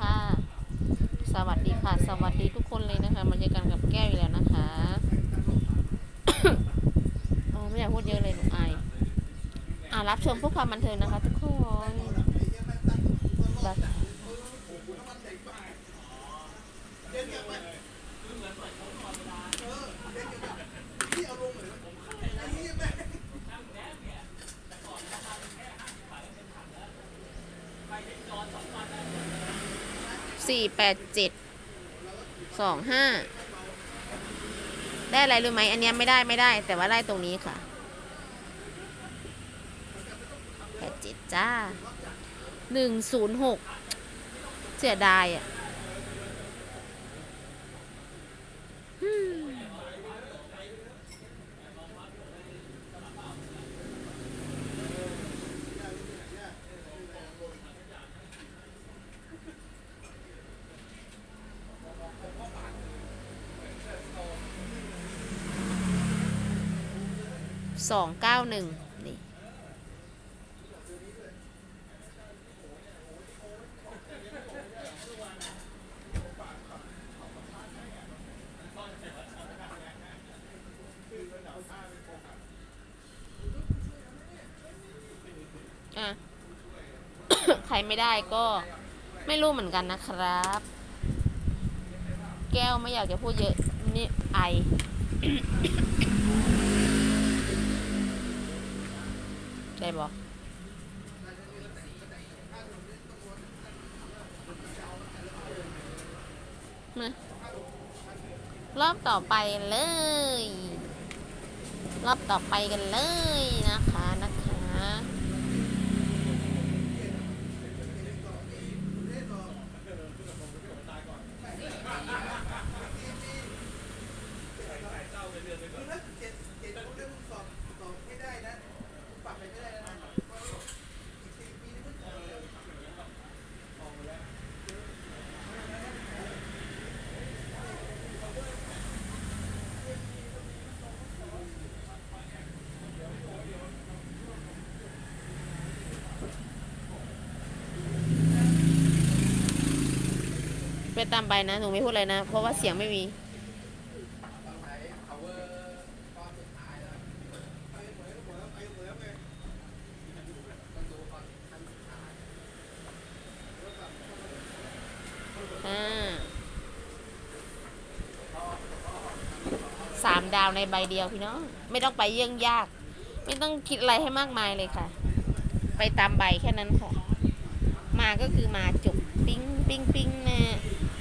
ค่ะ สวัสดีค่ะ สวัสดีทุกคนเลยนะคะมาเจอกันกับแก้วอีกแล้วนะคะอ๋อไม่อยากพูดเยอะเลยหนูอายอ่ารับชมพวกความบันเทิงนะคะ ทุกคนแบบ สี่แปดเจ็ดสองห้าได้อะไรรู้ไหมอันเนี้ยไม่ได้ไม่ได้ แต่ว่าได้ตรงนี้ค่ะแปดเจ็ดจ้าหนึ่งศูนย์หกเสียดายอะ สองเก้าหนึ่งนี่อะใครไม่ได้ก็ไม่รู้เหมือนกันนะครับ แก้วไม่อยากจะพูดเยอะนี่ไอ ได้บอกมารอบต่อไปเลย รอบต่อไปกันเลยนะคะนะคะ ไปตามไปนะ หนูไม่พูดอะไรนะ เพราะว่าเสียงไม่มี สามดาวในใบเดียวพี่น้อง ไม่ต้องไปเยื่องยาก ไม่ต้องคิดอะไรให้มากมายเลยค่ะ ไปตามใบแค่นั้นค่ะ มาก็คือมาจบ ปิ้งปิ้งปิ้งนะ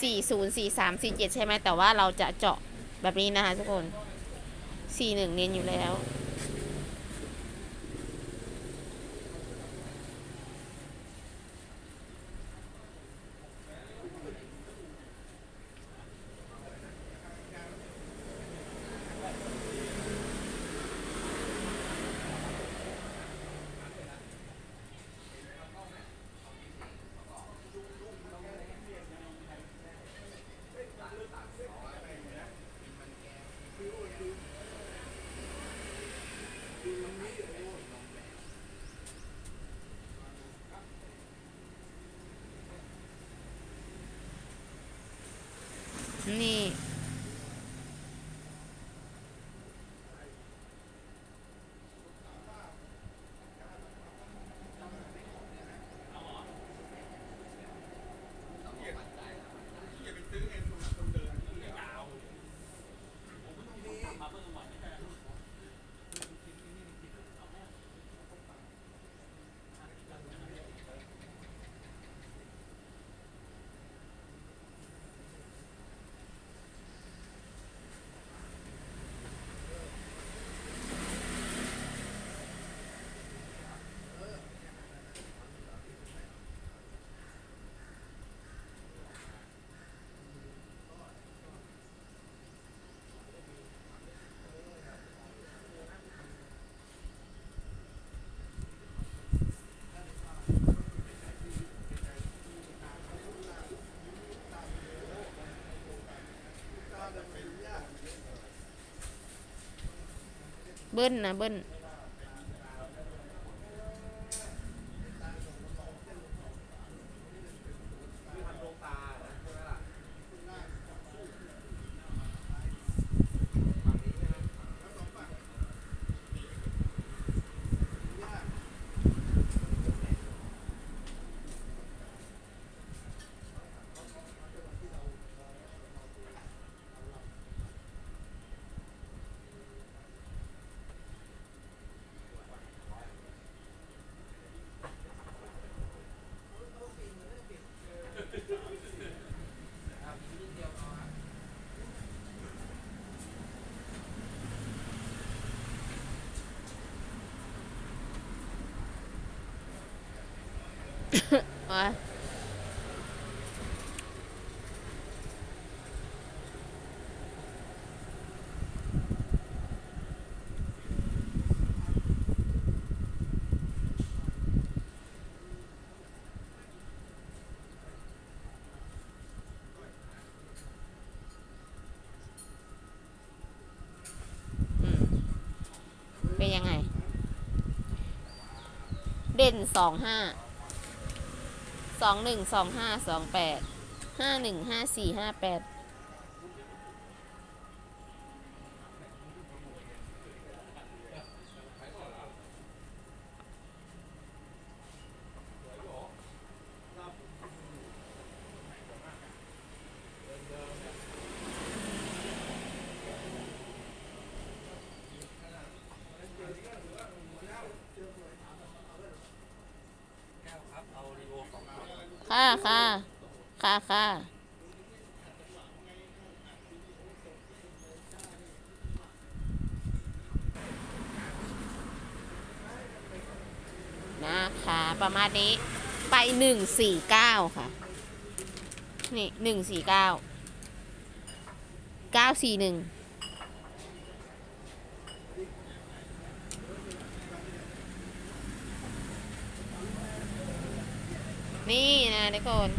40 43 47 ใช่ไหมแต่ว่าเราจะเจาะแบบนี้นะคะทุกคน 41 เนียนอยู่แล้ว เบิ้ลนะเบิ้ล เป็นยังไง เด่นสองห้า สองหนึ่งสองห้าสองแปดห้าหนึ่งห้าสี่ห้าแปด ค่ะค่ะค่ะค่ะนะคะ ประมาณนี้ไปหนึ่งสี่เก้าค่ะ นี่หนึ่งสี่เก้าเก้าสี่หนึ่ง นี่นะทุกคน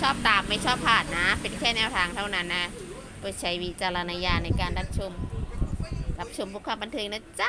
ชอบตามไม่ชอบผ่านนะ เป็นแค่แนวทางเท่านั้นนะโปใช้วิจารณญาณในการรับชม รับชมพวกความบันเทิงนะจ๊ะ